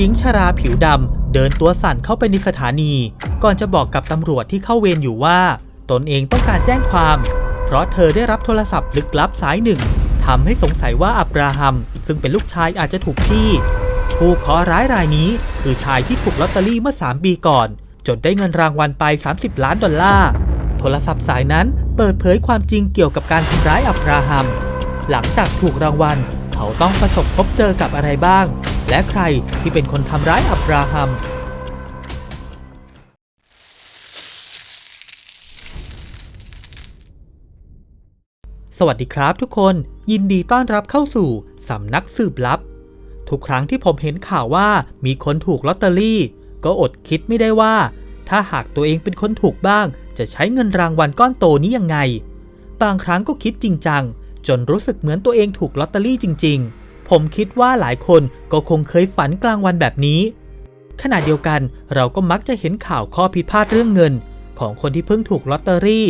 หญิงชราผิวดำเดินตัวสั่นเข้าไปในสถานี ก่อนจะบอกกับตำรวจที่เข้าเวรอยู่ว่า ตนเองต้องการแจ้งความ เพราะเธอได้รับโทรศัพท์ลึกลับสายหนึ่งทำให้สงสัยว่าอับราฮัม ซึ่งเป็นลูกชายอาจจะถูกที่ผู้เคราะห์ร้ายรายนี้คือชายที่ถูกลอตเตอรี่เมื่อ 3 ปีก่อน จนได้เงินรางวัลไป 30 ล้านดอลลาร์โทรศัพท์สายนั้นเปิดเผยความจริงเกี่ยวกับการทำร้ายอับราฮัม หลังจากถูกรางวัล เขาต้องประสบพบเจอกับอะไรบ้าง และใครที่เป็นคนทำร้ายอับราฮัม สวัสดีครับทุกคนยินดีต้อนรับเข้าสู่สำนักสืบลับ ทุกครั้งที่ผมเห็นข่าวว่ามีคนถูกลอตเตอรี่ ก็อดคิดไม่ได้ว่า ถ้าหากตัวเองเป็นคนถูกบ้าง จะใช้เงินรางวัลก้อนโตนี้ยังไง บางครั้งก็คิดจริงจังจนรู้สึกเหมือนตัวเองถูกลอตเตอรี่จริง ๆ ผมคิดว่าหลายคนก็คงเคยฝันกลางวันแบบนี้ ขณะเดียวกันเราก็มักจะเห็นข่าวข้อผิดพลาดเรื่องเงิน ของคนที่เพิ่งถูกลอตเตอรี่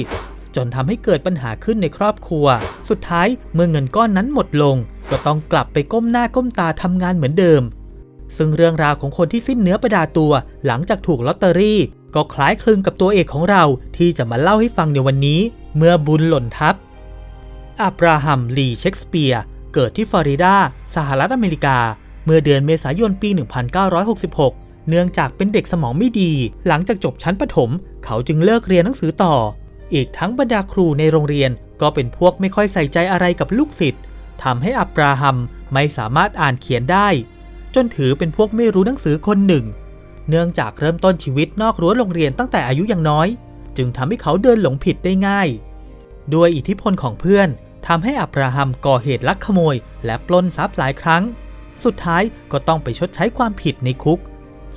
จนทำให้เกิดปัญหาขึ้นในครอบครัว สุดท้ายเมื่อเงินก้อนนั้นหมดลง ก็ต้องกลับไปก้มหน้าก้มตาทำงานเหมือนเดิม ซึ่งเรื่องราวของคนที่สิ้นเนื้อประดาตัวหลังจากถูกลอตเตอรี่ ก็คล้ายคลึงกับตัวเอกของเราที่จะมาเล่าให้ฟังในวันนี้ เมื่อบุญหล่นทับอับราฮัมลีเชคสเปียร์ เกิดที่ฟลอริดา สหรัฐอเมริกา เมื่อเดือนเมษายนปี 1966 เนื่องจากเป็นเด็กสมองไม่ดี หลังจากจบชั้นประถม เขาจึงเลิกเรียนหนังสือต่อ อีกทั้งบรรดาครูในโรงเรียนก็เป็นพวกไม่ค่อยใส่ใจอะไรกับลูกศิษย์ทำให้อับราฮัมไม่สามารถอ่านเขียนได้ จนถือเป็นพวกไม่รู้หนังสือคนหนึ่ง เนื่องจากเริ่มต้นชีวิตนอกรั้วโรงเรียนตั้งแต่อายุยังน้อย จึงทำให้เขาเดินหลงผิดได้ง่าย ด้วยอิทธิพลของเพื่อน ทำให้อับราฮัมก่อเหตุลักขโมย และปล้นทรัพย์หลายครั้ง สุดท้ายก็ต้องไปชดใช้ความผิดในคุก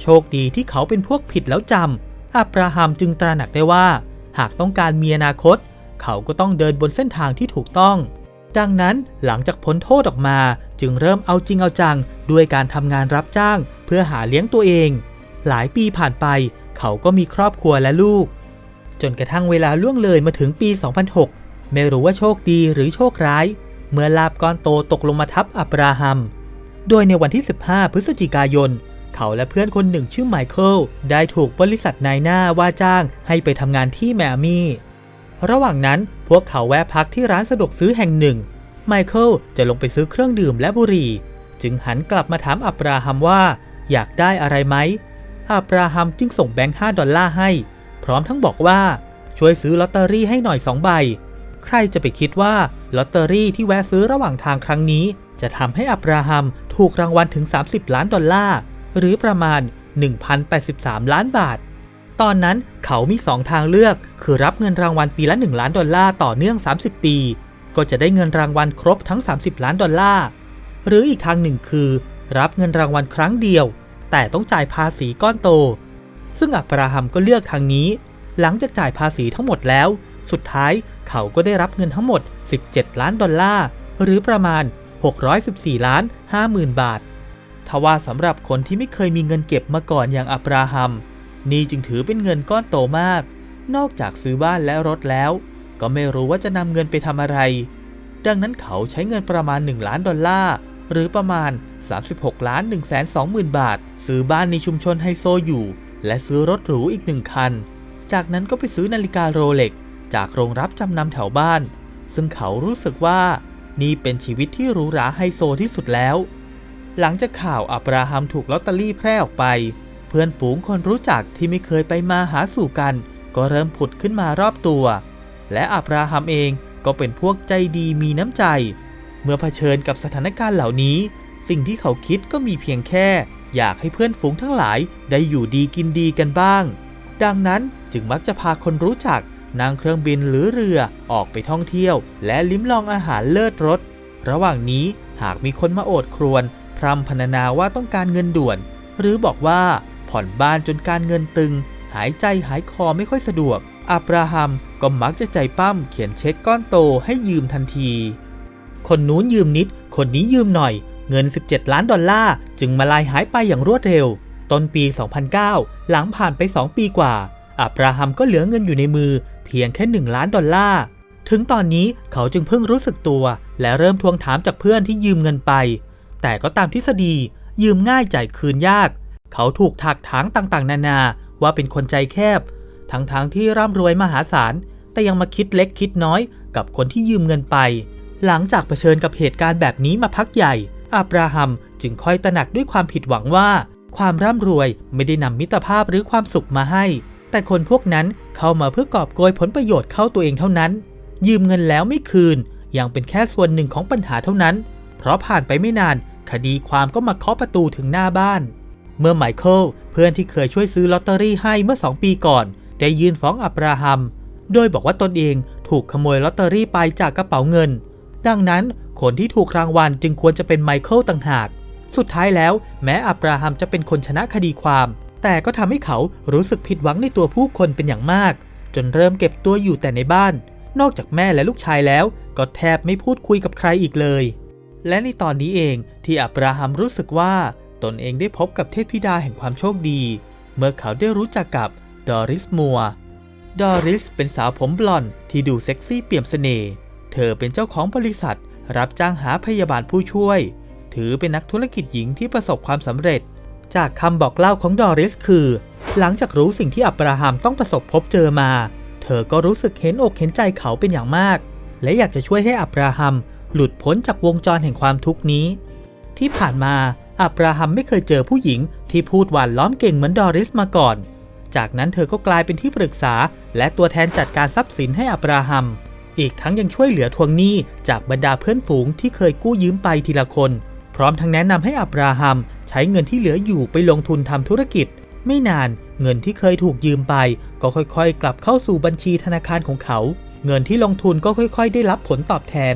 โชคดีที่เขาเป็นพวกผิดแล้วจำอับราฮัมจึงตระหนักได้ว่า หากต้องการมีอนาคต เขาก็ต้องเดินบนเส้นทางที่ถูกต้อง ดังนั้นหลังจากพ้นโทษออกมาจึงเริ่มเอาจริงเอาจัง ด้วยการทำงานรับจ้าง เพื่อหาเลี้ยงตัวเอง หลายปีผ่านไป เขาก็มีครอบครัวและลูก จนกระทั่งเวลาล่วงเลยมาถึงปี 2006 ไม่รู้ว่าโชคดีหรือโชคร้าย เมื่อลาบก้อนโตตกลงมาทับอับราฮัม โดยในวันที่ 15 พฤศจิกายน เขาและเพื่อนคนหนึ่งชื่อไมเคิลได้ถูกบริษัทนายหน้าว่าจ้างให้ไปทำงานที่แมมี่ระหว่างนั้นพวกเขาแวะพักที่ร้านสะดวกซื้อแห่งหนึ่ง ไมเคิลจะลงไปซื้อเครื่องดื่มและบุหรี่ จึงหันกลับมาถามอับราฮัมว่า อยากได้อะไรไหมอับราฮัมจึงส่งแบงค์5ดอลลาร์ให้ พร้อมทั้งบอกว่าช่วยซื้อลอตเตอรี่ให้หน่อย2ใบ ใครจะไปคิดว่าลอตเตอรี่ที่แวะซื้อระหว่างทางครั้งนี้ จะทำให้อับราฮัมถูกรางวัลถึง 30 ล้านดอลลาร์ หรือประมาณ 1,083 ล้านบาท ตอนนั้นเขามี 2 ทางเลือก คือรับเงินรางวัลปีละ 1 ล้านดอลลาร์ต่อเนื่อง 30 ปี ก็จะได้เงินรางวัลครบทั้ง 30 ล้านดอลลาร์ หรืออีกทางหนึ่งคือ รับเงินรางวัลครั้งเดียว แต่ต้องจ่ายภาษีก้อนโต ซึ่งอับราฮัมก็เลือกทางนี้ หลังจากจ่ายภาษีทั้งหมดแล้ว สุดท้าย เขาก็ได้รับเงินทั้งหมด 17 ล้านดอลลาร์ หรือประมาณ 614 ล้าน 50,000 บาท ทว่าสำหรับคนที่ไม่เคยมีเงินเก็บมาก่อนอย่างอับราฮัม นี่จึงถือเป็นเงินก้อนโตมาก นอกจากซื้อบ้านและรถแล้ว ก็ไม่รู้ว่าจะนำเงินไปทำอะไร ดังนั้นเขาใช้เงินประมาณ 1 ล้านดอลลาร์ หรือประมาณ 36 ล้าน 1 2 0 0 0 0 บาท ซื้อบ้านในชุมชนไฮโซอยู่ และซื้อรถหรูอีกหนึ่งคัน จากนั้นก็ไปซื้อนาฬิกาโรเล็ก จากโรงรับจำนำแถวบ้าน ซึ่งเขารู้สึกว่านี่เป็นชีวิตที่หรูหราไฮโซที่สุดแล้ว หลังจากข่าวอับราฮัมถูกลอตเตอรี่แพร่ออกไป เพื่อนฝูงคนรู้จักที่ไม่เคยไปมาหาสู่กัน ก็เริ่มผุดขึ้นมารอบตัว และอับราฮัมเองก็เป็นพวกใจดีมีน้ำใจ เมื่อเผชิญกับสถานการณ์เหล่านี้ สิ่งที่เขาคิดก็มีเพียงแค่ อยากให้เพื่อนฝูงทั้งหลายได้อยู่ดีกินดีกันบ้าง ดังนั้นจึงมักจะพาคนรู้จัก นั่งเครื่องบินหรือเรือออกไปท่องเที่ยว และลิ้มลองอาหารเลิศรสระหว่างนี้หากมีคนมาโอดครวญพรำพรรณนาว่าต้องการเงินด่วน หรือบอกว่าผ่อนบ้านจนการเงินตึง หายใจหายคอไม่ค่อยสะดวก อับราฮัมก็มักจะใจปั้มเขียนเช็คก้อนโตให้ยืมทันที คนนู้นยืมนิด คนนี้ยืมหน่อย เงิน 17 ล้านดอลลาร์จึงมาลายหายไปอย่างรวดเร็ว ต้นปี 2009 หลังผ่านไป 2 ปีกว่า อับราฮัมก็เหลือเงินอยู่ในมือ เพียงแค่ 1 ล้านดอลลาร์ ถึงตอนนี้เขาจึงเพิ่งรู้สึกตัว และเริ่มทวงถามจากเพื่อนที่ยืมเงินไป แต่ก็ตามทฤษฎี ยืมง่ายจ่ายคืนยาก เขาถูกถักถางต่างๆ นานาว่าเป็นคนใจแคบ ทั้งๆทที่ร่ำรวยมหาศาล แต่ยังมาคิดเล็กคิดน้อยกับคนที่ยืมเงินไป หลังจากเผชิญกับเหตุการณ์แบบนี้มาพักใหญ่ อับราฮัมจึงค่อยตระหนักด้วยความผิดหวังว่า ความร่ำรวยไม่ได้นำมิตรภาพหรือความสุขมาให้ แต่คนพวกนั้นเข้ามาเพื่อกอบโกยผลประโยชน์เข้าตัวเองเท่านั้น ยืมเงินแล้วไม่คืน ยังเป็นแค่ส่วนหนึ่งของปัญหาเท่านั้น เพราะผ่านไปไม่นาน คดีความก็มาเคาะประตูถึงหน้าบ้าน เมื่อไมเคิลเพื่อนที่เคยช่วยซื้อลอตเตอรี่ให้เมื่อ 2 ปีก่อน ได้ยื่นฟ้องอับราฮัม โดยบอกว่าตนเองถูกขโมยลอตเตอรี่ไปจากกระเป๋าเงิน ดังนั้นคนที่ถูกรางวัลจึงควรจะเป็นไมเคิลต่างหาก สุดท้ายแล้ว แม้อับราฮัมจะเป็นคนชนะคดีความ แต่ก็ทำให้เขารู้สึกผิดหวังในตัวผู้คนเป็นอย่างมาก จนเริ่มเก็บตัวอยู่แต่ในบ้าน นอกจากแม่และลูกชายแล้ว ก็แทบไม่พูดคุยกับใครอีกเลย และในตอนนี้เองที่อับราฮัมรู้สึกว่า ตนเองได้พบกับเทพธิดาแห่งความโชคดี เมื่อเขาได้รู้จักกับดอริสมัวดอริสเป็นสาวผมบลอนด์ที่ดูเซ็กซี่เปี่ยมเสน่ห์เธอเป็นเจ้าของบริษัท รับจ้างหาพยาบาลผู้ช่วย ถือเป็นนักธุรกิจหญิงที่ประสบความสำเร็จ จากคำบอกเล่าของดอริสคือ หลังจากรู้สิ่งที่อับราฮัมต้องประสบพบเจอมา เธอก็รู้สึกเห็นอกเห็นใจเขาเป็นอย่างมาก และอยากจะช่วยให้อับราฮัมหลุดพ้นจากวงจรแห่งความทุกข์นี้ ที่ผ่านมาอับราฮัมไม่เคยเจอผู้หญิงที่พูดหวานล้อมเก่งเหมือนดอริสมาก่อน จากนั้นเธอก็กลายเป็นที่ปรึกษา และตัวแทนจัดการทรัพย์สินให้อับราฮัม อีกทั้งยังช่วยเหลือทวงหนี้จากบรรดาเพื่อนฝูงที่เคยกู้ยืมไปทีละคน พร้อมทั้งแนะนำให้อับราฮัมใช้เงินที่เหลืออยู่ไปลงทุนทำธุรกิจ ไม่นานเงินที่เคยถูกยืมไป ก็ค่อยๆ กลับเข้าสู่บัญชีธนาคารของเขา เงินที่ลงทุนก็ค่อยๆ ได้รับผลตอบแทน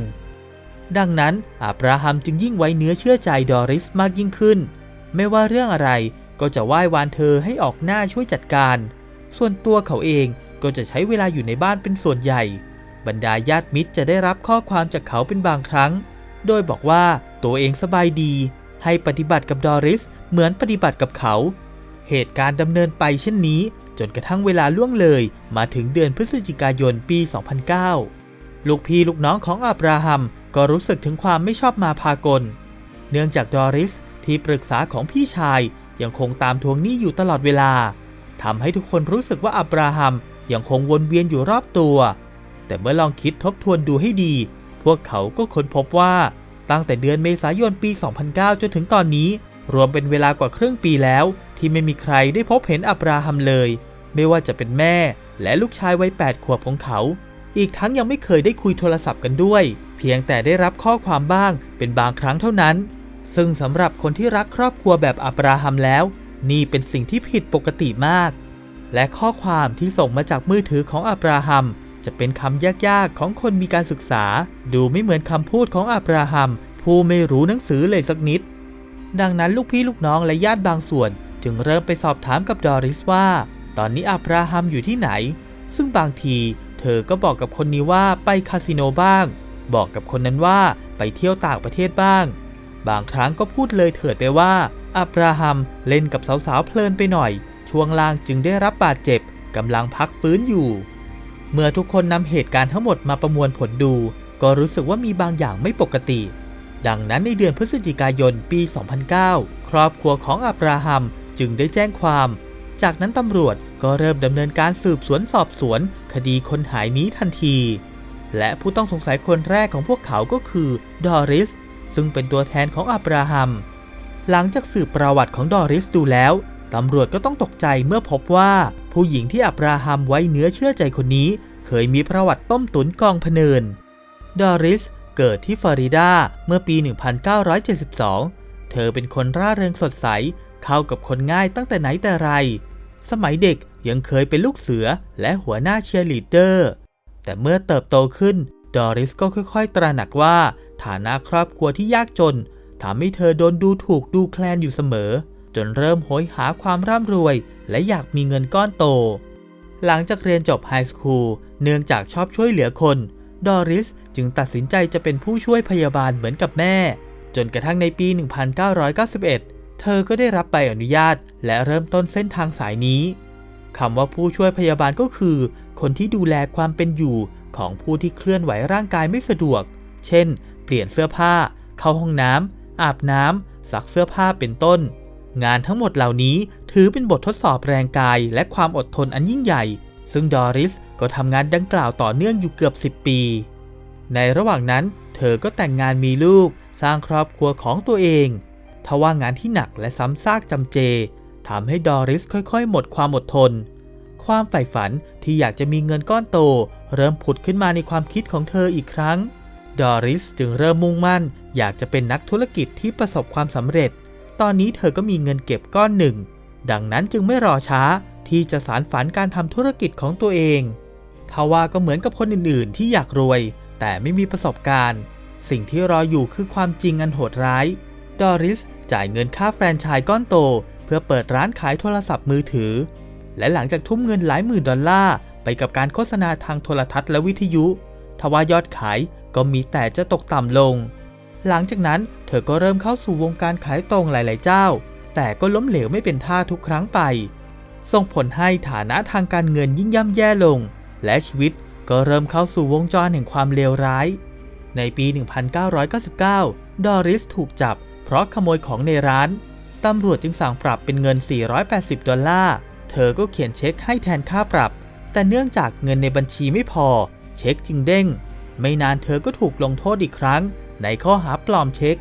ดังนั้นอับราฮัมจึงยิ่งไว้เนื้อเชื่อใจดอริสมากยิ่งขึ้น ไม่ว่าเรื่องอะไรก็จะไหว้วานเธอให้ออกหน้าช่วยจัดการ ส่วนตัวเขาเองก็จะใช้เวลาอยู่ในบ้านเป็นส่วนใหญ่ บรรดาญาติมิตรจะได้รับข้อความจากเขาเป็นบางครั้ง โดยบอกว่าตัวเองสบายดี ให้ปฏิบัติกับดอริสเหมือนปฏิบัติกับเขา เหตุการณ์ดำเนินไปเช่นนี้ จนกระทั่งเวลาล่วงเลยมาถึงเดือนพฤศจิกายนปี 2009 ลูกพี่ลูกน้องของอับราฮัมก็รู้สึกถึงความไม่ชอบมาพากล เนื่องจากดอริสที่ปรึกษาของพี่ชายยังคงตามทวงหนี้อยู่ตลอดเวลาทำให้ทุกคนรู้สึกว่าอับราฮัมยังคงวนเวียนอยู่รอบตัว แต่เมื่อลองคิดทบทวนดูให้ดี พวกเขาก็ค้นพบว่าตั้งแต่เดือนเมษายนปี 2009 จนถึงตอนนี้ รวมเป็นเวลากว่าครึ่งปีแล้ว ที่ไม่มีใครได้พบเห็นอับราฮัมเลย ไม่ว่าจะเป็นแม่และลูกชายวัย 8 ขวบของเขา อีกทั้งยังไม่เคยได้คุยโทรศัพท์กันด้วย เพียงแต่ได้รับข้อความบ้างเป็นบางครั้งเท่านั้น ซึ่งสำหรับคนที่รักครอบครัวแบบอับราฮัมแล้ว นี่เป็นสิ่งที่ผิดปกติมาก และข้อความที่ส่งมาจากมือถือของอับราฮัม จะเป็นคำยากๆของคนมีการศึกษา ดูไม่เหมือนคำพูดของอับราฮัม ผู้ไม่รู้หนังสือเลยสักนิด ดังนั้นลูกพี่ลูกน้องและญาติบางส่วน จึงเริ่มไปสอบถามกับดอริสว่า ตอนนี้อับราฮัมอยู่ที่ไหน ซึ่งบางที เธอก็บอกกับคนนี้ว่าไปคาสิโนบ้าง บอกกับคนนั้นว่าไปเที่ยวต่างประเทศบ้าง บางครั้งก็พูดเลยเถิดไปว่าอับราฮัมเล่นกับสาวๆเพลินไปหน่อย ช่วงล่างจึงได้รับบาดเจ็บกำลังพักฟื้นอยู่ เมื่อทุกคนนำเหตุการณ์ทั้งหมดมาประมวลผลดู ก็รู้สึกว่ามีบางอย่างไม่ปกติ ดังนั้นในเดือนพฤศจิกายนปี 2009 ครอบครัวของอับราฮัมจึงได้แจ้งความ จากนั้นตำรวจก็เริ่มดำเนินการสืบสวนสอบสวน คดีคนหายนี้ทันที และผู้ต้องสงสัยคนแรกของพวกเขาก็คือดอริส ซึ่งเป็นตัวแทนของอับราฮัม หลังจากสืบประวัติของดอริสดูแล้วตำรวจก็ต้องตกใจเมื่อพบว่า ผู้หญิงที่อับราฮัมไว้เนื้อเชื่อใจคนนี้ เคยมีประวัติต้มตุ๋นกองพเนิน ดอริสเกิดที่ฟลอริดาเมื่อปี 1972 เธอเป็นคนร่าเริงสดใส เข้ากับคนง่ายตั้งแต่ไหนแต่ไร สมัยเด็กยังเคยเป็นลูกเสือและหัวหน้าเชียร์ลีดเดอร์ แต่เมื่อเติบโตขึ้น ดอริสก็ค่อยๆ ตระหนักว่าฐานะครอบครัวที่ยากจนทำให้เธอโดนดูถูกดูแคลนอยู่เสมอ จนเริ่มโหยหาความร่ำรวย และอยากมีเงินก้อนโต หลังจากเรียนจบไฮสคูลเนื่องจากชอบช่วยเหลือคน ดอริสจึงตัดสินใจจะเป็นผู้ช่วยพยาบาลเหมือนกับแม่ จนกระทั่งในปี 1991 เธอก็ได้รับใบอนุญาต และเริ่มต้นเส้นทางสายนี้คำว่าผู้ช่วยพยาบาลก็คือ คนที่ดูแลความเป็นอยู่ของผู้ที่เคลื่อนไหวร่างกายไม่สะดวก เช่น เปลี่ยนเสื้อผ้า เข้าห้องน้ำอาบน้ำซักเสื้อผ้าเป็นต้น งานทั้งหมดเหล่านี้ถือเป็นบททดสอบแรงกายและความอดทนอันยิ่งใหญ่ ซึ่งดอริสก็ทำงานดังกล่าวต่อเนื่องอยู่เกือบ 10 ปี ในระหว่างนั้น เธอก็แต่งงานมีลูกสร้างครอบครัวของตัวเองทว่างานที่หนักและซ้ำซากจำเจทำให้ดอริสค่อยๆ หมดความอดทน ความใฝ่ฝันที่อยากจะมีเงินก้อนโต เริ่มผุดขึ้นมาในความคิดของเธออีกครั้ง ดอริสจึงเริ่มมุ่งมั่น อยากจะเป็นนักธุรกิจที่ประสบความสำเร็จ ตอนนี้เธอก็มีเงินเก็บก้อนหนึ่ง ดังนั้นจึงไม่รอช้าที่จะสารฝันการทำธุรกิจของตัวเองทว่าก็เหมือนกับคนอื่นๆ ที่อยากรวย แต่ไม่มีประสบการณ์ สิ่งที่รออยู่คือความจริงอันโหดร้าย ดอริสจ่ายเงินค่าแฟรนไชส์ก้อนโต เพื่อเปิดร้านขายโทรศัพท์มือถือ และหลังจากทุ่มเงินหลายหมื่นดอลลาร์ไปกับการโฆษณาทางโทรทัศน์และวิทยุ ทว่ายอดขายก็มีแต่จะตกต่ำลง หลังจากนั้นเธอก็เริ่มเข้าสู่วงการขายตรงหลาย ๆ เจ้า แต่ก็ล้มเหลวไม่เป็นท่าทุกครั้งไป ส่งผลให้ฐานะทางการเงินยิ่งย่ำแย่ลง และชีวิตก็เริ่มเข้าสู่วงจรแห่งความเลวร้าย ในปี 1999 ดอริสถูกจับ เพราะขโมยของในร้าน ตำรวจจึงสั่งปรับเป็นเงิน 480 ดอลลาร์ เธอก็เขียนเช็คให้แทนค่าปรับ แต่เนื่องจากเงินในบัญชีไม่พอ เช็คจึงเด้ง ไม่นานเธอก็ถูกลงโทษอีกครั้ง ในข้อหาปลอมเช็ค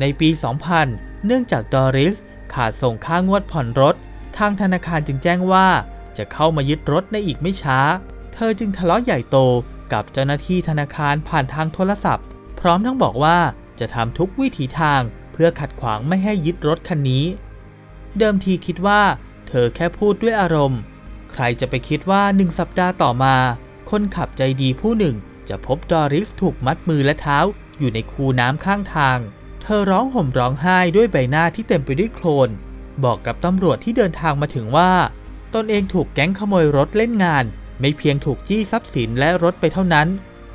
ในปี 2000 เนื่องจากดอริสขาดส่งค่างวดผ่อนรถ ทางธนาคารจึงแจ้งว่า จะเข้ามายึดรถในอีกไม่ช้า เธอจึงทะเลาะใหญ่โตกับเจ้าหน้าที่ธนาคารผ่านทางโทรศัพท์ พร้อมทั้งบอกว่าจะทำทุกวิถีทางเพื่อขัดขวางไม่ให้ยึดรถคันนี้ เดิมทีคิดว่า เธอแค่พูดด้วยอารมณ์ ใครจะไปคิดว่าหนึ่งสัปดาห์ต่อมา คนขับใจดีผู้หนึ่งจะพบดอริสถูกมัดมือและเท้า อยู่ในคูน้ำข้างทาง เธอร้องห่มร้องไห้ด้วยใบหน้าที่เต็มไปด้วยโคลน บอกกับตำรวจที่เดินทางมาถึงว่า ตนเองถูกแก๊งขโมยรถเล่นงาน ไม่เพียงถูกจี้ทรัพย์สินและรถไปเท่านั้น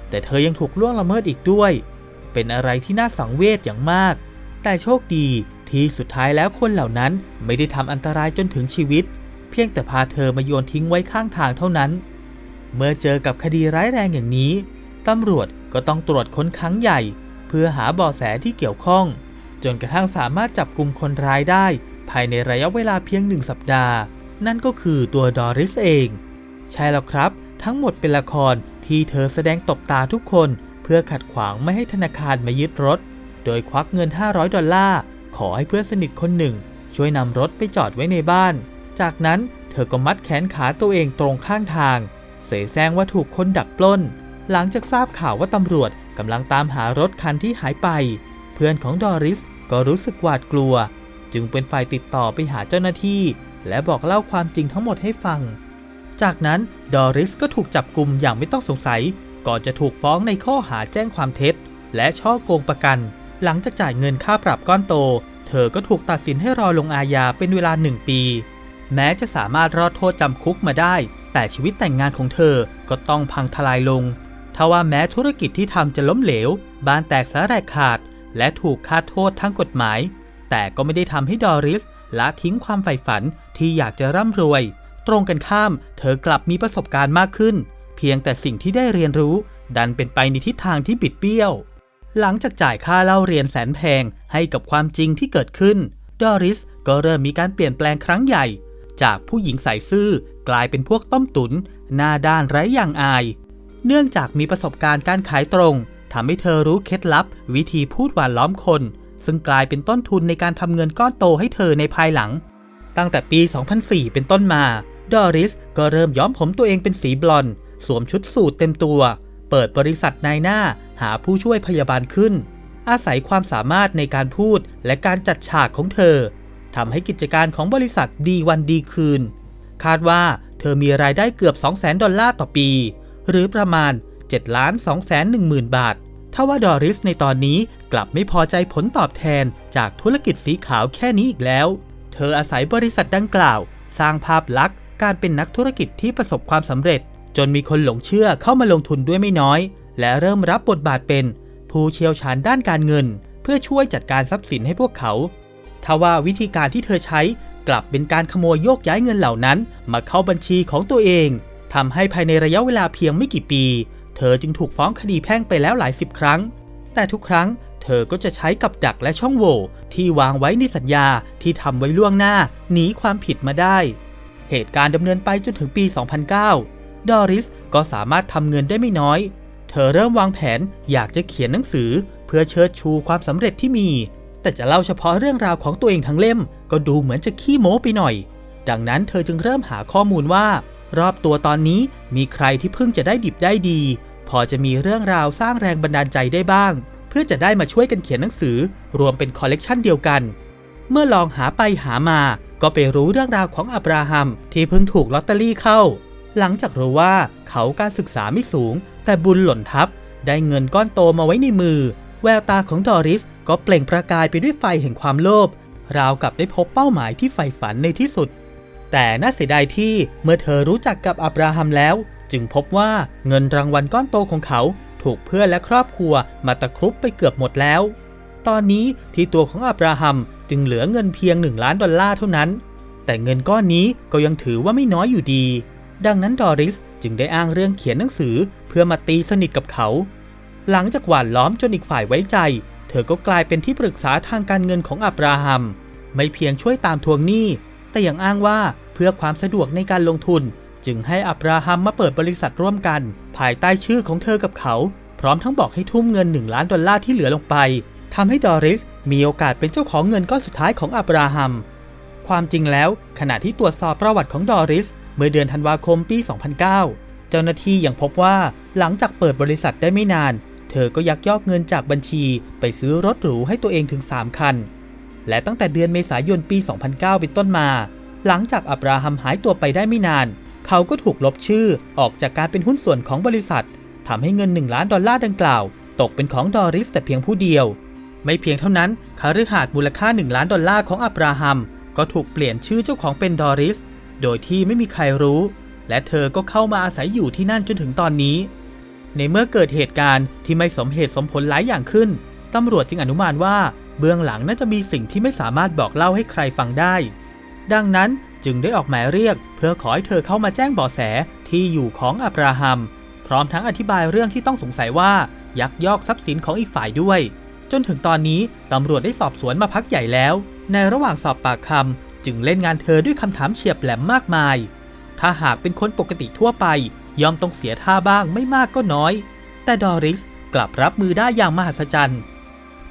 แต่เธอยังถูกล่วงละเมิดอีกด้วย เป็นอะไรที่น่าสังเวชอย่างมาก แต่โชคดีที่สุดท้ายแล้วคนเหล่านั้นไม่ได้ทำอันตรายจนถึงชีวิต เพียงแต่พาเธอมาโยนทิ้งไว้ข้างทางเท่านั้น เมื่อเจอกับคดีร้ายแรงอย่างนี้ตำรวจ ก็ต้องตรวจค้นครั้งใหญ่ เพื่อหาเบาะแสที่เกี่ยวข้อง จนกระทั่งสามารถจับกลุ่มคนร้ายได้ ภายในระยะเวลาเพียงหนึ่งสัปดาห์ นั่นก็คือตัวดอริสเอง ใช่แล้วครับ ทั้งหมดเป็นละครที่เธอแสดงตบตาทุกคน เพื่อขัดขวางไม่ให้ธนาคารมายึดรถ โดยควักเงิน 500 ดอลลาร์ขอให้เพื่อนสนิทคนหนึ่ง ช่วยนำรถไปจอดไว้ในบ้าน จากนั้นเธอก็มัดแขนขาตัวเองตรงข้างทาง เสแสร้งว่าถูกคนดักปล้น หลังจากทราบข่าวว่าตำรวจกำลังตามหารถคันที่หายไป เพื่อนของดอริสก็รู้สึกหวาดกลัว จึงเป็นฝ่ายติดต่อไปหาเจ้าหน้าที่ และบอกเล่าความจริงทั้งหมดให้ฟัง จากนั้นดอริสก็ถูกจับกลุ่มอย่างไม่ต้องสงสัย ก่อนจะถูกฟ้องในข้อหาแจ้งความเท็จ และช่อโกงประกัน หลังจากจ่ายเงินค่าปรับก้อนโต เธอก็ถูกตัดสินให้รอลงอาญาเป็นเวลาหนึ่งปี แม้จะสามารถรอดโทษจำคุกมาได้ แต่ชีวิตแต่งงานของเธอก็ต้องพังทลายลง ทว่าแม้ธุรกิจที่ทำจะล้มเหลว บานแตกสาแหรกขาด และถูกคาดโทษทั้งกฎหมาย แต่ก็ไม่ได้ทำให้ดอริสละทิ้งความใฝ่ฝันที่อยากจะร่ำรวย ตรงกันข้าม เธอกลับมีประสบการณ์มากขึ้น เพียงแต่สิ่งที่ได้เรียนรู้ ดันเป็นไปในทิศทางที่บิดเบี้ยว หลังจากจ่ายค่าเล่าเรียนแสนแพงให้กับความจริงที่เกิดขึ้น ดอริสก็เริ่มมีการเปลี่ยนแปลงครั้งใหญ่ จากผู้หญิงใส่ซื่อกลายเป็นพวกต้มตุน หน้าด้านไร้อย่างอาย เนื่องจากมีประสบการณ์การขายตรงทำให้เธอรู้เคล็ดลับ วิธีพูดหวานล้อมคน ซึ่งกลายเป็นต้นทุนในการทำเงินก้อนโตให้เธอในภายหลัง ตั้งแต่ปี 2004 เป็นต้นมา ดอริสก็เริ่มย้อมผมตัวเองเป็นสีบลอนด์สวมชุดสูทเต็มตัว เปิดบริษัทนายหน้าหาผู้ช่วยพยาบาลขึ้น อาศัยความสามารถในการพูดและการจัดฉากของเธอทำให้กิจการของบริษัทดีวันดีคืน คาดว่าเธอมีรายได้เกือบ 200,000 ดอลลาร์ต่อปี หรือประมาณ7ล้าน2 1 0 0 0 0 บาทถ้าว่าดอริสในตอนนี้กลับไม่พอใจผลตอบแทนจากธุรกิจสีขาวแค่นี้อีกแล้ว เธออาศัยบริษัทดังกล่าว สร้างภาพลักษณ์การเป็นนักธุรกิจที่ประสบความสำเร็จ จนมีคนหลงเชื่อเข้ามาลงทุนด้วยไม่น้อย และเริ่มรับบทบาทเป็น ผู้เชี่ยวชาญด้านการเงิน เพื่อช่วยจัดการทรัพย์สินให้พวกเขาทว่าวิธีการที่เธอใช้กลับเป็นการขโมยโยกย้ายเงินเหล่านั้น มาเข้าบัญชีของตัวเอง ทำให้ภายในระยะเวลาเพียงไม่กี่ปี เธอจึงถูกฟ้องคดีแพ่งไปแล้วหลายสิบครั้ง แต่ทุกครั้งเธอก็จะใช้กับดักและช่องโหว่ที่วางไว้ในสัญญาที่ทำไว้ล่วงหน้าหนีความผิดมาได้ เหตุการณ์ดำเนินไปจนถึงปี 2009 ดอริสก็สามารถทำเงินได้ไม่น้อย เธอเริ่มวางแผนอยากจะเขียนหนังสือ เพื่อเชิดชูความสำเร็จที่มี แต่จะเล่าเฉพาะเรื่องราวของตัวเองทั้งเล่ม ก็ดูเหมือนจะขี้โม้ไปหน่อย ดังนั้นเธอจึงเริ่มหาข้อมูลว่า รอบตัวตอนนี้มีใครที่เพิ่งจะได้ดิบได้ดี พอจะมีเรื่องราวสร้างแรงบันดาลใจได้บ้าง เพื่อจะได้มาช่วยกันเขียนหนังสือ รวมเป็นคอลเลกชันเดียวกัน เมื่อลองหาไปหามา ก็ไปรู้เรื่องราวของอับราฮัม ที่เพิ่งถูกลอตเตอรี่เข้า หลังจากรู้ว่าเขาการศึกษาไม่สูง แต่บุญหล่นทับ ได้เงินก้อนโตมาไว้ในมือ แววตาของดอริสก็เปล่งประกายไปด้วยไฟแห่งความโลภราวกับได้พบเป้าหมายที่ใฝ่ฝันในที่สุด แต่น่าเสียดายที่เมื่อเธอรู้จักกับอับราฮัมแล้ว จึงพบว่าเงินรางวัลก้อนโตของเขา ถูกเพื่อนและครอบครัวมาตะครุบไปเกือบหมดแล้ว ตอนนี้ที่ตัวของอับราฮัมจึงเหลือเงินเพียง 1 ล้านดอลลาร์เท่านั้น แต่เงินก้อนนี้ก็ยังถือว่าไม่น้อยอยู่ดี ดังนั้นดอริสจึงได้อ้างเรื่องเขียนหนังสือเพื่อมาตีสนิทกับเขา หลังจากหว่านล้อมจนอีกฝ่ายไว้ใจ เธอก็กลายเป็นที่ปรึกษาทางการเงินของอับราฮัม ไม่เพียงช่วยตามทวงหนี้ แต่ยังอ้างว่า เพื่อความสะดวกในการลงทุน จึงให้อับราฮัมมาเปิดบริษัทร่วมกัน ภายใต้ชื่อของเธอกับเขา พร้อมทั้งบอกให้ทุ่มเงิน 1 ล้านดอลลาร์ที่เหลือลงไปทำให้ดอริสมีโอกาสเป็นเจ้าของเงินก้อนสุดท้ายของอับราฮัม ความจริงแล้วขณะที่ตรวจสอบประวัติของดอริส เมื่อเดือนธันวาคมปี 2009 เจ้าหน้าที่ยังพบว่าหลังจากเปิดบริษัทได้ไม่นาน เธอก็ยักยอกเงินจากบัญชีไปซื้อรถหรูให้ตัวเองถึง 3 คัน และตั้งแต่เดือนเมษายนปี 2009 เป็นต้นมา หลังจากอับราฮัมหายตัวไปได้ไม่นาน เขาก็ถูกลบชื่อออกจากการเป็นหุ้นส่วนของบริษัททำให้เงิน 1 ล้านดอลลาร์ดังกล่าว ตกเป็นของดอริสแต่เพียงผู้เดียว ไม่เพียงเท่านั้นคาฤหาสน์มูลค่า 1 ล้านดอลลาร์ของอับราฮัม ก็ถูกเปลี่ยนชื่อเจ้าของเป็นดอริส โดยที่ไม่มีใครรู้ และเธอก็เข้ามาอาศัยอยู่ที่นั่นจนถึงตอนนี้ ในเมื่อเกิดเหตุการณ์ที่ไม่สมเหตุสมผลหลายอย่างขึ้นตำรวจจึงอนุมานว่า เบื้องหลังน่าจะมีสิ่งที่ไม่สามารถบอกเล่าให้ใครฟังได้ ดังนั้นจึงได้ออกหมายเรียก เพื่อขอให้เธอเข้ามาแจ้งเบาะแสที่อยู่ของอับราฮัม พร้อมทั้งอธิบายเรื่องที่ต้องสงสัยว่ายักยอกทรัพย์สินของอีกฝ่ายด้วย จนถึงตอนนี้ตำรวจได้สอบสวนมาพักใหญ่แล้ว ในระหว่างสอบปากคำจึงเล่นงานเธอด้วยคำถามเฉียบแหลมมากมาย ถ้าหากเป็นคนปกติทั่วไป ยอมต้องเสียท่าบ้างไม่มากก็น้อย แต่ดอริสกลับรับมือได้อย่างมหัศจรรย์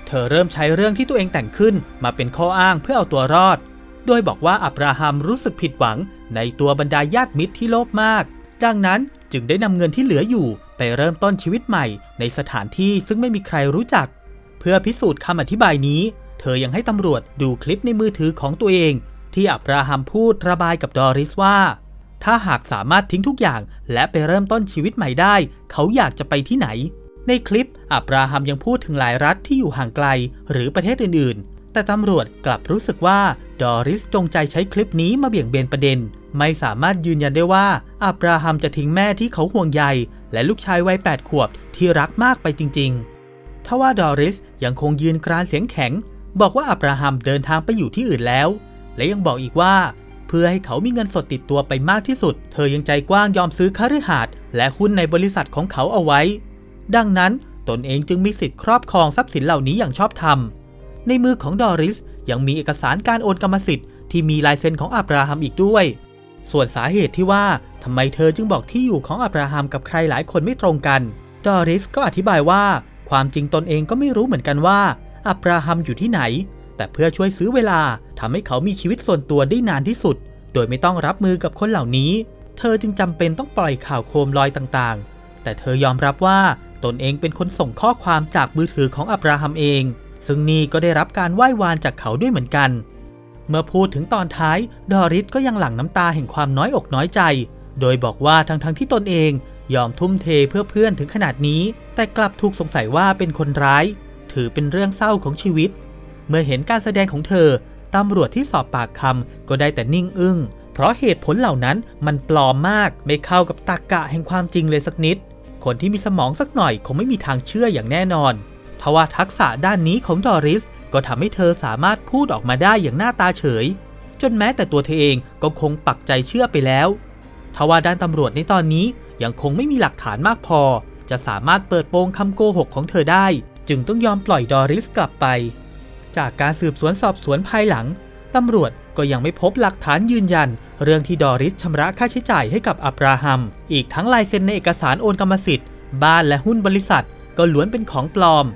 เธอเริ่มใช้เรื่องที่ตัวเองแต่งขึ้นมาเป็นข้ออ้างเพื่อเอาตัวรอด โดยบอกว่าอับราฮัมรู้สึกผิดหวังในตัวบรรดาญาติมิตรที่โลภมาก ดังนั้นจึงได้นำเงินที่เหลืออยู่ ไปเริ่มต้นชีวิตใหม่ในสถานที่ซึ่งไม่มีใครรู้จัก เพื่อพิสูจน์คำอธิบายนี้ เธอยังให้ตำรวจดูคลิปในมือถือของตัวเอง ที่อับราฮัมพูดระบายกับดอริสว่า ถ้าหากสามารถทิ้งทุกอย่าง และไปเริ่มต้นชีวิตใหม่ได้ เขาอยากจะไปที่ไหน ในคลิปอับราฮัมยังพูดถึงหลายรัฐที่อยู่ห่างไกล หรือประเทศอื่น ๆ แต่ตำรวจกลับรู้สึกว่า ดอริสจงใจใช้คลิปนี้มาเบี่ยงเบนประเด็น ไม่สามารถยืนยันได้ว่าอับราฮัมจะทิ้งแม่ที่เขาห่วงใย และลูกชายวัย8ขวบที่รักมากไปจริงๆทว่าดอริสยังคงยืนกรานเสียงแข็ง บอกว่าอับราฮัมเดินทางไปอยู่ที่อื่นแล้ว และยังบอกอีกว่า เพื่อให้เขามีเงินสดติดตัวไปมากที่สุด เธอยังใจกว้างยอมซื้อคฤหาสน์และหุ้นในบริษัทของเขาเอาไว้ ดังนั้นตนเองจึงมีสิทธิ์ครอบครองทรัพย์สินเหล่านี้อย่างชอบธรรมในมือของดอริส ยังมีเอกสารการโอนกรรมสิทธิ์ที่มีลายเซ็นของอับราฮัมอีกด้วย ส่วนสาเหตุที่ว่าทำไมเธอจึงบอกที่อยู่ของอับราฮัมกับใครหลายคนไม่ตรงกัน ดอริสก็อธิบายว่า ความจริงตนเองก็ไม่รู้เหมือนกันว่า อับราฮัมอยู่ที่ไหน แต่เพื่อช่วยซื้อเวลาทำให้เขามีชีวิตส่วนตัวได้นานที่สุด โดยไม่ต้องรับมือกับคนเหล่านี้ เธอจึงจำเป็นต้องปล่อยข่าวโคมลอยต่างๆ แต่เธอยอมรับว่าตนเองเป็นคนส่งข้อความจากมือถือของอับราฮัมเอง ซึ่งนี่ก็ได้รับการไหว้วานจากเขาด้วยเหมือนกัน เมื่อพูดถึงตอนท้าย ดอริสก็ยังหลั่งน้ำตาแห่งความน้อยอกน้อยใจ โดยบอกว่าทั้งๆทที่ตนเอง ยอมทุ่มเทเพื่อเพื่อนถึงขนาดนี้ แต่กลับถูกสงสัยว่าเป็นคนร้าย ถือเป็นเรื่องเศร้าของชีวิต เมื่อเห็นการแสดงของเธอตำรวจที่สอบปากคำก็ได้แต่นิ่งอึง้ง เพราะเหตุผลเหล่านั้นมันปลอมมาก ไม่เข้ากับตรรกกะแห่งความจริงเลยสักนิด คนที่มีสมองสักหน่อยคงไม่มีทางเชื่ออย่างแน่นอน ทว่าทักษะด้านนี้ของดอริส ก็ทำให้เธอสามารถพูดออกมาได้อย่างหน้าตาเฉย จนแม้แต่ตัวเธอเองก็คงปักใจเชื่อไปแล้วทว่าด้านตำรวจในตอนนี้ยังคงไม่มีหลักฐานมากพอ จะสามารถเปิดโปงคำโกหกของเธอได้ จึงต้องยอมปล่อยดอริสกลับไป จากการสืบสวนสอบสวนภายหลังตำรวจก็ยังไม่พบหลักฐานยืนยัน เรื่องที่ดอริสชำระค่าใช้จ่ายให้กับอับราฮัม อีกทั้งลายเซ็นในเอกสารโอนกรรมสิทธิ์ บ้านและหุ้นบริษัท ก็ล้วนเป็นของปลอม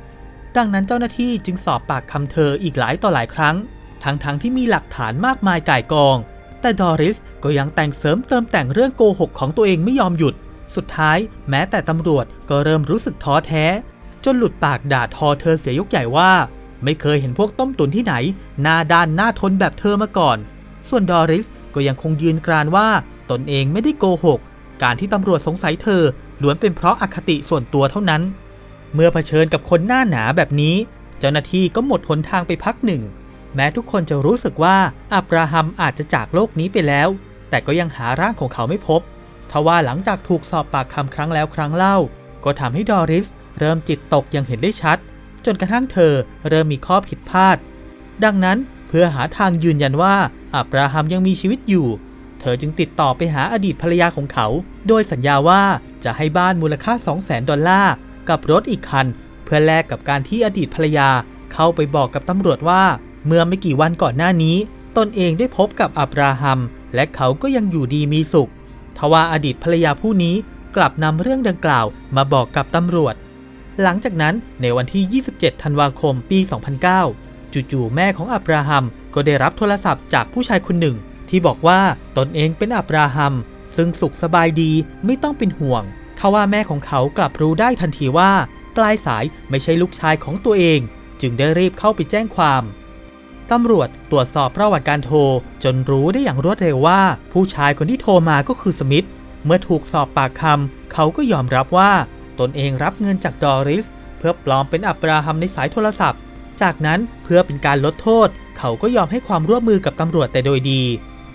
ดังนั้นเจ้าหน้าที่จึงสอบปากคำเธออีกหลายต่อหลายครั้ง ทั้งๆทที่มีหลักฐานมากมายก่ายกอง แต่ดอริสก็ยังแต่งเสริมเติมแต่งเรื่องโกหกของตัวเองไม่ยอมหยุด สุดท้ายแม้แต่ตำรวจก็เริ่มรู้สึกท้อแท้ จนหลุดปากด่าทอเธอเสียยกใหญ่ว่า ไม่เคยเห็นพวกต้มตุ๋นที่ไหนหน้าด้านหน้าทนแบบเธอมาก่อน ส่วนดอริสก็ยังคงยืนกรานว่าตนเองไม่ได้โกหก การที่ตำรวจสงสัยเธอล้วนเป็นเพราะอคติส่วนตัวเท่านั้น เมื่อเผชิญกับคนหน้าหนาแบบนี้ เจ้าหน้าที่ก็หมดหนทางไปพักหนึ่ง แม้ทุกคนจะรู้สึกว่าอับราฮัมอาจจะจากโลกนี้ไปแล้ว แต่ก็ยังหาร่างของเขาไม่พบทว่าหลังจากถูกสอบปากคำครั้งแล้วครั้งเล่า ก็ทำให้ดอริส เริ่มจิตตกอย่างเห็นได้ชัด จนกระทั่งเธอเริ่มมีข้อผิดพลาด ดังนั้นเพื่อหาทางยืนยันว่าอับราฮัมยังมีชีวิตอยู่ เธอจึงติดต่อไปหาอดีตภรรยาของเขา โดยสัญญาว่าจะให้บ้านมูลค่า 200,000 ดอลลาร์ กับรถอีกคัน เพื่อแลกกับการที่อดีตภรรยาเข้าไปบอกกับตำรวจว่า เมื่อไม่กี่วันก่อนหน้านี้ ตนเองได้พบกับอับราฮัม และเขาก็ยังอยู่ดีมีสุข ทว่าอดีตภรรยาผู้นี้กลับนำเรื่องดังกล่าวมาบอกกับตำรวจ หลังจากนั้นในวันที่ 27 ธันวาคมปี 2009 จู่ๆแม่ของอับราฮัมก็ได้รับโทรศัพท์จากผู้ชายคนหนึ่ง ที่บอกว่าตนเองเป็นอับราฮัม ซึ่งสุขสบายดีไม่ต้องเป็นห่วง ทว่าแม่ของเขากลับรู้ได้ทันทีว่า ปลายสายไม่ใช่ลูกชายของตัวเอง จึงได้รีบเข้าไปแจ้งความตำรวจตรวจสอบประวัติการโทร จนรู้ได้อย่างรวดเร็วว่า ผู้ชายคนที่โทรมาก็คือสมิธเมื่อถูกสอบปากคำเขาก็ยอมรับว่า ตนเองรับเงินจากดอริส เพื่อปลอมเป็นอับราฮัมในสายโทรศัพท์ จากนั้นเพื่อเป็นการลดโทษ เขาก็ยอมให้ความร่วมมือกับตำรวจแต่โดยดี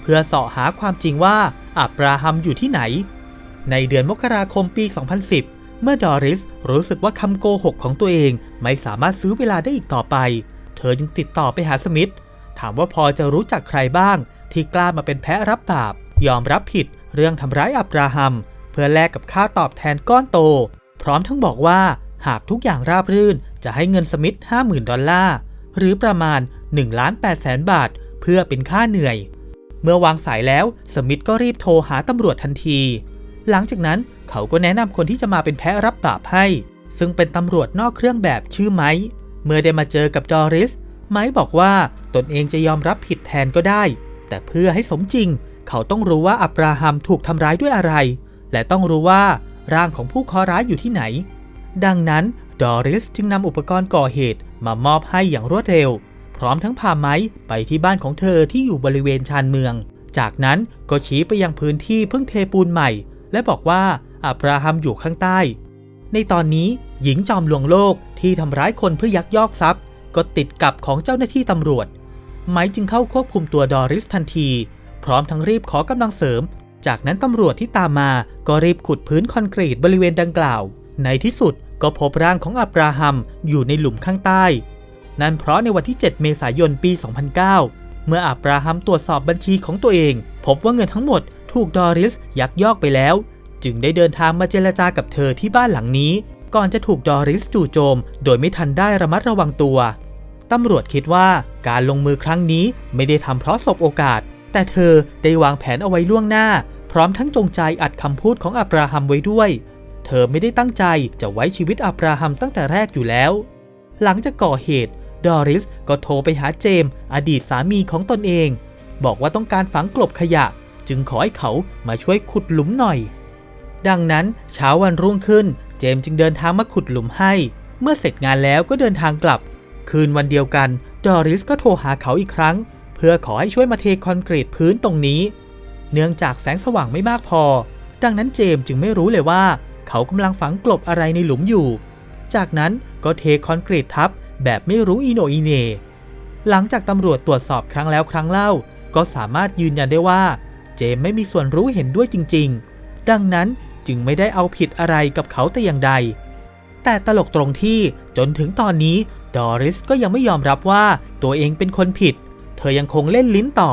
เพื่อเสาะหาความจริงว่าอับราฮัมอยู่ที่ไหน ในเดือนมกราคมปี 2010 เมื่อดอริสรู้สึกว่าคำโกหกของตัวเองไม่สามารถซื้อเวลาได้อีกต่อไป เธอจึงติดต่อไปหาสมิธถามว่าพอจะรู้จักใครบ้าง ที่กล้ามาเป็นแพะรับบาป ยอมรับผิดเรื่องทำร้ายอับราฮัม เพื่อแลกกับค่าตอบแทนก้อนโต พร้อมทั้งบอกว่าหากทุกอย่างราบรื่นจะให้เงินสมิธ50,000 ดอลลาร์ หรือประมาณ1ล้าน8แสนบาท เพื่อเป็นค่าเหนื่อย เมื่อวางสายแล้วสมิธก็รีบโทรหาตำรวจทันที หลังจากนั้นเขาก็แนะนำคนที่จะมาเป็นแพะรับบาปให้ ซึ่งเป็นตำรวจนอกเครื่องแบบชื่อไมค์เมื่อได้มาเจอกับดอริส ไมค์บอกว่าตนเองจะยอมรับผิดแทนก็ได้ แต่เพื่อให้สมจริง เขาต้องรู้ว่าอับราฮัมถูกทำร้ายด้วยอะไร และต้องรู้ว่าร่างของผู้เคราะห์ร้ายอยู่ที่ไหน ดังนั้นดอริสจึงนำอุปกรณ์ก่อเหตุมามอบให้อย่างรวดเร็ว พร้อมทั้งพาไม้ไปที่บ้านของเธอที่อยู่บริเวณชานเมือง จากนั้นก็ชี้ไปยังพื้นที่เพิ่งเทปูนใหม่ และบอกว่าอับราฮัมอยู่ข้างใต้ ในตอนนี้หญิงจอมลวงโลกที่ทำร้ายคนเพื่อยักยอกทรัพย์ ก็ติดกับของเจ้าหน้าที่ตำรวจ ไม้จึงเข้าควบคุมตัวดอริสทันที พร้อมทั้งรีบขอกำลังเสริม จากนั้นตำรวจที่ตามมาก็รีบขุดพื้นคอนกรีตบริเวณดังกล่าว ในที่สุดก็พบร่างของอับราฮัมอยู่ในหลุมข้างใต้ นั่นเพราะในวันที่ 7 เมษายนปี 2009 เมื่ออับราฮัมตรวจสอบบัญชีของตัวเอง พบว่าเงินทั้งหมด ถูกดอริสยักยอกไปแล้ว จึงได้เดินทางมาเจรจากับเธอที่บ้านหลังนี้ ก่อนจะถูกดอริสจู่โจม โดยไม่ทันได้ระมัดระวังตัวตำรวจคิดว่าการลงมือครั้งนี้ไม่ได้ทำเพราะสบโอกาส แต่เธอได้วางแผนเอาไว้ล่วงหน้า พร้อมทั้งจงใจอัดคำพูดของอับราฮัมไว้ด้วย เธอไม่ได้ตั้งใจจะไว้ชีวิตอับราฮัมตั้งแต่แรกอยู่แล้ว หลังจากก่อเหตุดอริสก็โทรไปหาเจมส์อดีตสามีของตนเอง บอกว่าต้องการฝังกลบขยะ จึงขอให้เขามาช่วยขุดหลุมหน่อย ดังนั้นเช้าวันรุ่งขึ้น เจมส์จึงเดินทางมาขุดหลุมให้ เมื่อเสร็จงานแล้วก็เดินทางกลับ คืนวันเดียวกัน ดอริสก็โทรหาเขาอีกครั้ง เพื่อขอให้ช่วยมาเทคอนกรีตพื้นตรงนี้ เนื่องจากแสงสว่างไม่มากพอ ดังนั้นเจมส์จึงไม่รู้เลยว่า เขากำลังฝังกลบอะไรในหลุมอยู่ จากนั้นก็เทคอนกรีตทับแบบไม่รู้อีโนอีเนหลังจากตำรวจตรวจสอบครั้งแล้วครั้งเล่า ก็สามารถยืนยันได้ว่า จมไม่มีส่วนรู้เห็นด้วยจริง ๆ ดังนั้นจึงไม่ได้เอาผิดอะไรกับเขาแต่อย่างใด แต่ตลกตรงที่จนถึงตอนนี้ดอริสก็ยังไม่ยอมรับว่าตัวเองเป็นคนผิด เธอยังคงเล่นลิ้นต่อ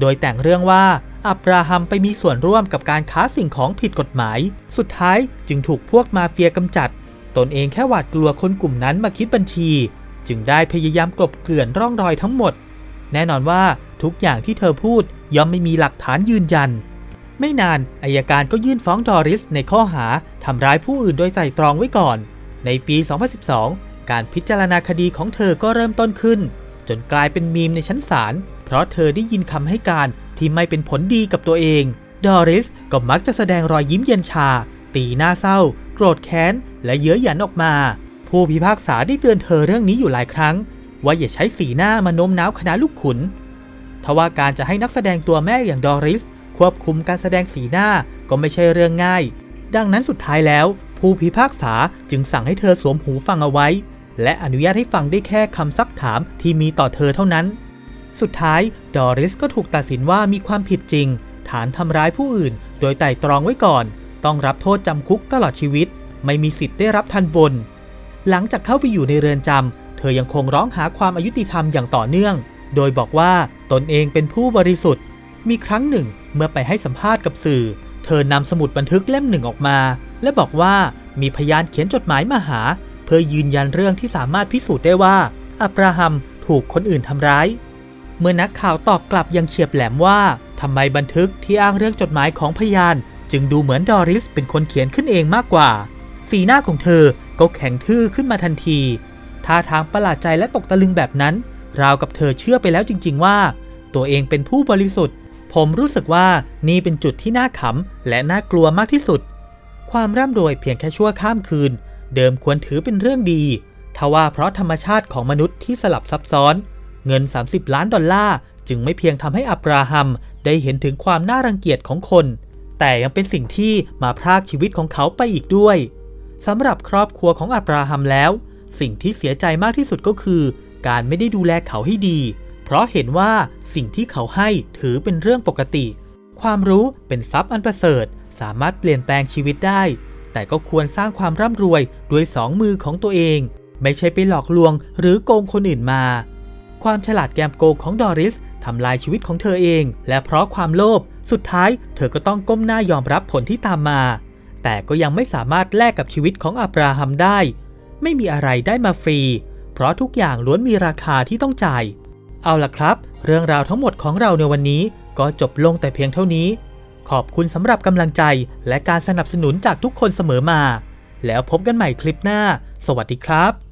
โดยแต่งเรื่องว่าอับราฮัมไปมีส่วนร่วมกับการค้าสิ่งของผิดกฎหมาย สุดท้ายจึงถูกพวกมาเฟียกำจัด ตนเองแค่หวาดกลัวคนกลุ่มนั้นมาคิดบัญชี จึงได้พยายามกลบเกลื่อนร่องรอยทั้งหมด แน่นอนว่าทุกอย่างที่เธอพูด ย่อมไม่มีหลักฐานยืนยัน ไม่นานอายการก็ยื่นฟ้องดอริสในข้อหาทำร้ายผู้อื่นโดยไตร่ตรองไว้ก่อน ในปี 2012 การพิจารณาคดีของเธอก็เริ่มต้นขึ้น จนกลายเป็นมีมในชั้นศาลเพราะเธอได้ยินคำให้การที่ไม่เป็นผลดีกับตัวเอง ดอริสก็มักจะแสดงรอยยิ้มเย็นชา ตีหน้าเศร้า โกรธแค้น และเย้ยหยันออกมา ผู้พิพากษาได้เตือนเธอเรื่องนี้อยู่หลายครั้ง ว่าอย่าใช้สีหน้ามาโน้มน้าวคณะลูกขุน ทว่าการจะให้นักแสดงตัวแม่อย่างดอริส ควบคุมการแสดงสีหน้าก็ไม่ใช่เรื่องง่าย ดังนั้นสุดท้ายแล้ว ผู้พิพากษาจึงสั่งให้เธอสวมหูฟังเอาไว้ และอนุญาตให้ฟังได้แค่คำซักถามที่มีต่อเธอเท่านั้น สุดท้ายดอริสก็ถูกตัดสินว่ามีความผิดจริง ฐานทำร้ายผู้อื่น โดยไต่ตรองไว้ก่อน ต้องรับโทษจำคุกตลอดชีวิต ไม่มีสิทธิ์ได้รับทันบน หลังจากเข้าไปอยู่ในเรือนจำเธอยังคงร้องหาความอายุติธรรมอย่างต่อเนื่อง โดยบอกว่าตนเองเป็นผู้บริสุทธิ์ มีครั้งหนึ่งเมื่อไปให้สัมภาษณ์กับสื่อ เธอนำสมุดบันทึกเล่มหนึ่งออกมา และบอกว่ามีพยานเขียนจดหมายมาหา เพื่อยืนยันเรื่องที่สามารถพิสูจน์ได้ว่า อับราฮัมถูกคนอื่นทำร้าย เมื่อนักข่าวตอบกลับยังเฉียบแหลมว่าทำไมบันทึกที่อ้างเรื่องจดหมายของพยาน จึงดูเหมือนดอริสเป็นคนเขียนขึ้นเองมากกว่า สีหน้าของเธอก็แข็งทื่อขึ้นมาทันทีท่าทางประหลาดใจและตกตะลึงแบบนั้น ราวกับเธอเชื่อไปแล้วจริง ๆ ว่า ตัวเองเป็นผู้บริสุทธิ์ ผมรู้สึกว่านี่เป็นจุดที่น่าขำและน่ากลัวมากที่สุด ความร่ำรวยเพียงแค่ชั่วข้ามคืน เดิมควรถือเป็นเรื่องดีทว่าเพราะธรรมชาติของมนุษย์ที่สลับซับซ้อน เงิน 30 ล้านดอลลาร์จึงไม่เพียงทำให้อับราฮัมได้เห็นถึงความน่ารังเกียจของคน แต่ยังเป็นสิ่งที่มาพรากชีวิตของเขาไปอีกด้วยสำหรับครอบครัวของอับราฮัมแล้ว สิ่งที่เสียใจมากที่สุดก็คือ การไม่ได้ดูแลเขาให้ดี เพราะเห็นว่าสิ่งที่เขาให้ถือเป็นเรื่องปกติ ความรู้เป็นทรัพย์อันประเสริฐ สามารถเปลี่ยนแปลงชีวิตได้ แต่ก็ควรสร้างความร่ำรวยด้วยสองมือของตัวเอง ไม่ใช่ไปหลอกลวงหรือโกงคนอื่นมา ความฉลาดแกมโกงของดอริสทำลายชีวิตของเธอเอง และเพราะความโลภสุดท้ายเธอก็ต้องก้มหน้ายอมรับผลที่ตามมา แต่ก็ยังไม่สามารถแลกกับชีวิตของอับราฮัมได้ ไม่มีอะไรได้มาฟรี เพราะทุกอย่างล้วนมีราคาที่ต้องจ่าย เอาล่ะครับ เรื่องราวทั้งหมดของเราในวันนี้ก็จบลงแต่เพียงเท่านี้ ขอบคุณสำหรับกำลังใจและการสนับสนุนจากทุกคนเสมอมา แล้วพบกันใหม่คลิปหน้า สวัสดีครับ